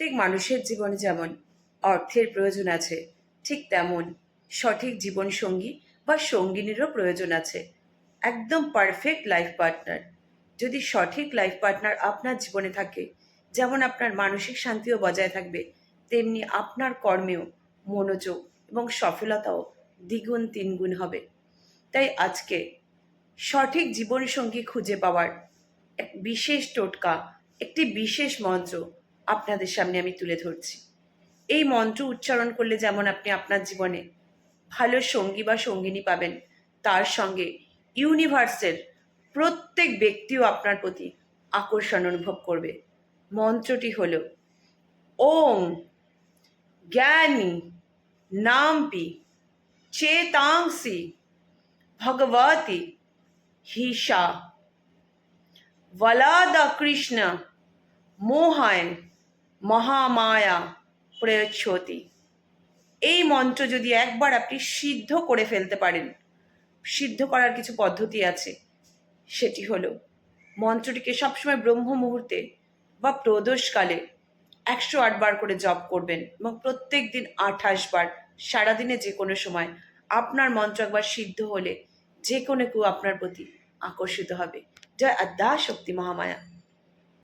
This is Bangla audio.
প্রত্যেক মানুষের জীবনে যেমন অর্থের প্রয়োজন আছে, ঠিক তেমন সঠিক জীবনসঙ্গী বা সঙ্গিনীরও প্রয়োজন আছে। একদম পারফেক্ট লাইফ পার্টনার যদি সঠিক লাইফ পার্টনার আপনার জীবনে থাকে, যেমন আপনার মানসিক শান্তিও বজায় থাকবে, তেমনি আপনার কর্মেও মনোযোগ এবং সফলতাও দ্বিগুণ তিনগুণ হবে। তাই আজকে সঠিক জীবনসঙ্গী খুঁজে পাওয়ার এক বিশেষ টোটকা, একটি বিশেষ মন্ত্র আপনাদের সামনে আমি তুলে ধরছি এই মন্ত্র উচ্চারণ করলে যেমন আপনি আপনার জীবনে ভালো সঙ্গী বা সঙ্গিনী পাবেন তার সঙ্গে ইউনিভার্সের প্রত্যেক ব্যক্তিও আপনার প্রতি আকর্ষণ অনুভব করবে মন্ত্রটি হল ওম জ্ঞানী নামপি চেতাংসি ভগবতী হিসা वलादा কৃষ্ণ মোহায় মহামায়া প্রয়চ্ছতি এই মন্ত্র যদি একবার আপনি সিদ্ধ করে ফেলতে পারেন, সিদ্ধ করার কিছু পদ্ধতি আছে। সেটি হলো, মন্ত্রটিকে সবসময় ব্রহ্ম মুহূর্তে বা প্রদোষকালে একশো আটবার করে জপ করবেন এবং প্রত্যেক দিন আঠাশ বার, সারাদিনে যে কোনো সময় আপনার মন্ত্র একবার সিদ্ধ হলে যে কোনো কেউ আপনার প্রতি আকর্ষিত হবে। জয় আদ্যা শক্তি মহামায়া।